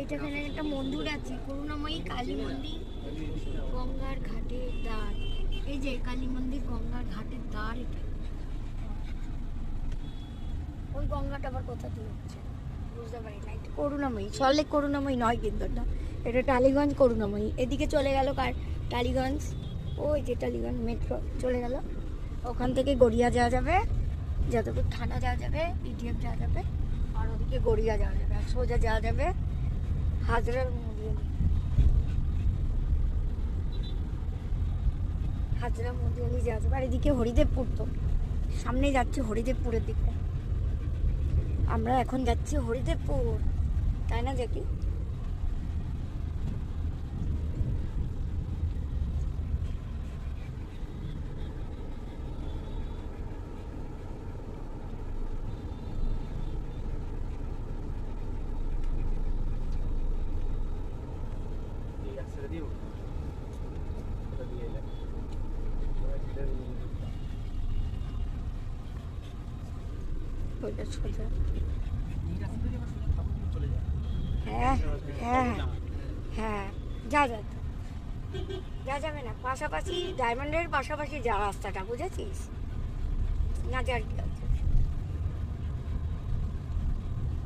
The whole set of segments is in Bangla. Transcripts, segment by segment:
এইটাখানে একটা মন্দির আছে, করুণাময়ী কালী মন্দির, গঙ্গার ঘাটের দ্বার। এই যে কালী মন্দির, গঙ্গার ঘাটের দ্বার এটা। ওই গঙ্গাটা আবার কোথা দিয়ে হচ্ছে? বুঝতে পারি না, এটা করুণাময়ী। সল্লেক করুণাময়ী নয় কিন্তু এটা এটা টালিগঞ্জ করুণাময়ী। এদিকে চলে গেল কার? টালিগঞ্জ। ওই যে টালিগঞ্জ মেট্রো চলে গেল। ওখান থেকে গড়িয়া যাওয়া যাবে। যতটুকু থানা যাওয়া যাবে ইডিএফ যাওয়া যাবে, আর ওদিকে গড়িয়া যাওয়া যাবে, আর সোজা যাওয়া যাবে। হাজরার মন্দির। হাজরা মন্দির যাওয়া যাবে আর এদিকে হরিদেবপুর তো। সামনে যাচ্ছি হরিদেবপুরের দিকে। আমরা এখন যাচ্ছি হরিদেবপুর। তাই না, জ্যাকি? দিয়ে। ওইটা সোজা চলে যায়। হ্যাঁ হ্যাঁ হ্যাঁ যা যা যা যাবে না পাশাপাশি ডায়মন্ডের পাশাপাশি যা রাস্তাটা বুঝেছিস না যার কি আছে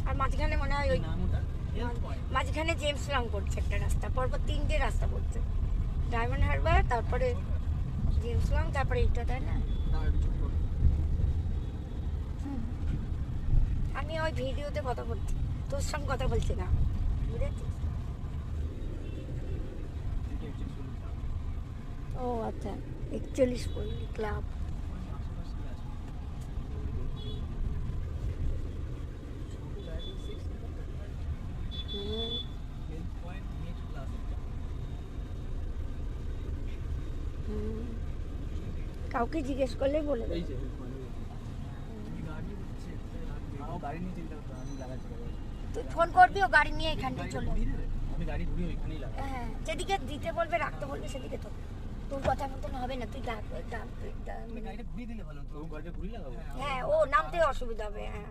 আর মাঝখানে মনে হয় ওই মাঝখানে জেমস লং পড়ছে একটা রাস্তা, পরপর তিনটে রাস্তা পড়ছে ডায়মন্ড হারবার তারপরে জেমস লং তারপরে এইটা, তাই না। আমি ওই ভিডিওতে কথা বলছি, তোর সঙ্গে কথা বলছি না বুঝেছিস। ও আচ্ছা একচল্লিশ পল্লী ক্লাব আশেপাশে আছে। Health point next class একটা। কাউকে জিজ্ঞেস করলে বলে দেবে এই যে health point। তুমি গাড়ি হচ্ছে, কোথায় রাখবে? আমার গাড়ি নিয়ে চিন্তা করতে জিজ্ঞেস আমি লাগাচ্ছি গাড়ি। তুই ফোন করবি ও গাড়ি নিয়ে এখানটায় চলে ঘুরিয়ে আসবে। দেবে? আমি গাড়ি ঘুরিয়ে ওইখানেই লাগাবো। হ্যাঁ যেদিকে দিতে বলবে রাখতে বলবে সেদিকে তো তোর কথা মতন হবে না তুই ডাক ডাক ডাক- তুমি গাড়িটা ঘুরিয়ে দিলে ভালো হতো। গাড়িটা ঘুরিয়ে লাগাবো? হ্যাঁ ও নামতে অসুবিধা হবে হ্যাঁ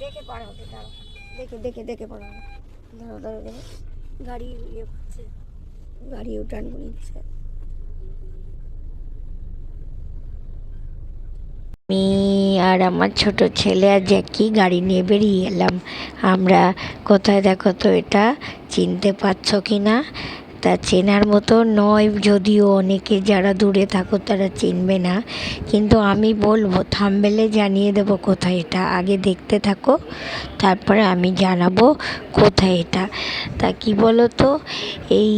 দেখে পারা হবে দাঁড়া দেখে দেখে দেখে পারা হবে দাঁড়া দেখে গাড়ি ইয়ে করছে গাড়ি উঠান নিচ্ছে আমি আর আমার ছোট ছেলে আর জ্যাকি গাড়ি নিয়ে বেরিয়ে এলাম। আমরা কোথায় দেখো তো এটা? চিনতে পারছ কি না? তা চেনার মতো নয়, যদিও অনেকে যারা দূরে থাকো তারা চিনবে না। কিন্তু আমি বলব, থামবেলে জানিয়ে দেবো কোথায় এটা। আগে দেখতে থাকো, তারপরে আমি জানাব কোথায় এটা। তা কি বলো তো এই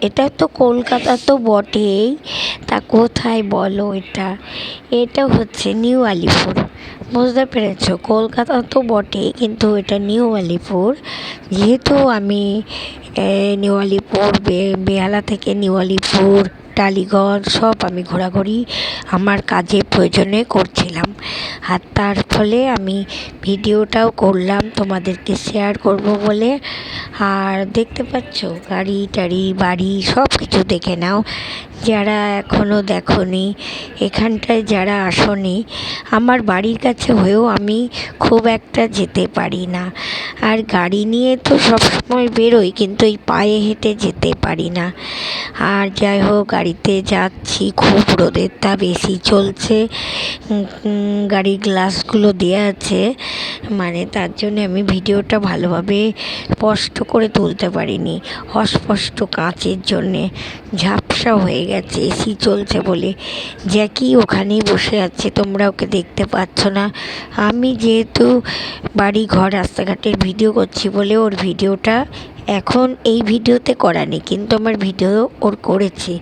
এটা তো কলকাতা তো বটেই। তা কোথায় বলো এটা? এটা হচ্ছে নিউ আলিপুর। বুঝতে পেরেছ? কলকাতা তো বটেই, কিন্তু এটা নিউ আলিপুর। যেহেতু আমি নিউ আলিপুর, বে- বেহালা থেকে নিউ আলিপুর টালিগঞ্জ সব আমি ঘোরাঘুরি আমার কাজের প্রয়োজনে করছিলাম। আর তার ফলে আমি ভিডিওটাও করলাম, তোমাদেরকে শেয়ার করব বলে। আর দেখতে পাচ্ছ, গাড়ি টাড়ি, বাড়ি সব কিছু দেখে নাও। যারা এখনও দেখনি, এখানটায় যারা আসনি, আমার বাড়ির কাছে হয়েও আমি খুব একটা যেতে পারি না। আর গাড়ি নিয়ে তো সবসময় বেরোই, কিন্তু এই পায়ে হেঁটে যেতে পারি না। আর যাই হোক গাড়িতে যাচ্ছি, খুব রোদের তাপ বেশি চলছে। গাড়ির গ্লাসগুলো দেওয়া আছে। মানে তার জন্য আমি ভিডিওটা ভালোভাবে স্পষ্ট করে তুলতে পারিনি। অস্পষ্ট কাঁচের জন্যে। ঝাপসা হয়ে গেছে এসি চলছে বলে। জ্যাকি ওখানেই বসে আছে, তোমরা ওকে দেখতে পাচ্ছ না। আমি যেহেতু বাড়ি ঘর রাস্তাঘাটের ভিডিও করছি বলে ওর ভিডিওটা এখন এই ভিডিওতে করা নেই, কিন্তু আমার ভিডিও ওর করেছি।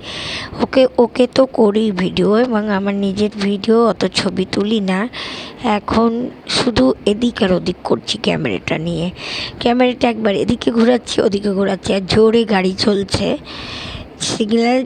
ওকে ওকে তো করি ভিডিও, এবং আমার নিজের ভিডিও অত ছবি তুলি না। এখন শুধু এদিক আর ওদিক করছি ক্যামেরাটা নিয়ে। ক্যামেরাটা একবার এদিকে ঘোরাচ্ছি, ওদিকে ঘোরাচ্ছি, আর জোরে গাড়ি চলছে। সিগন্যাল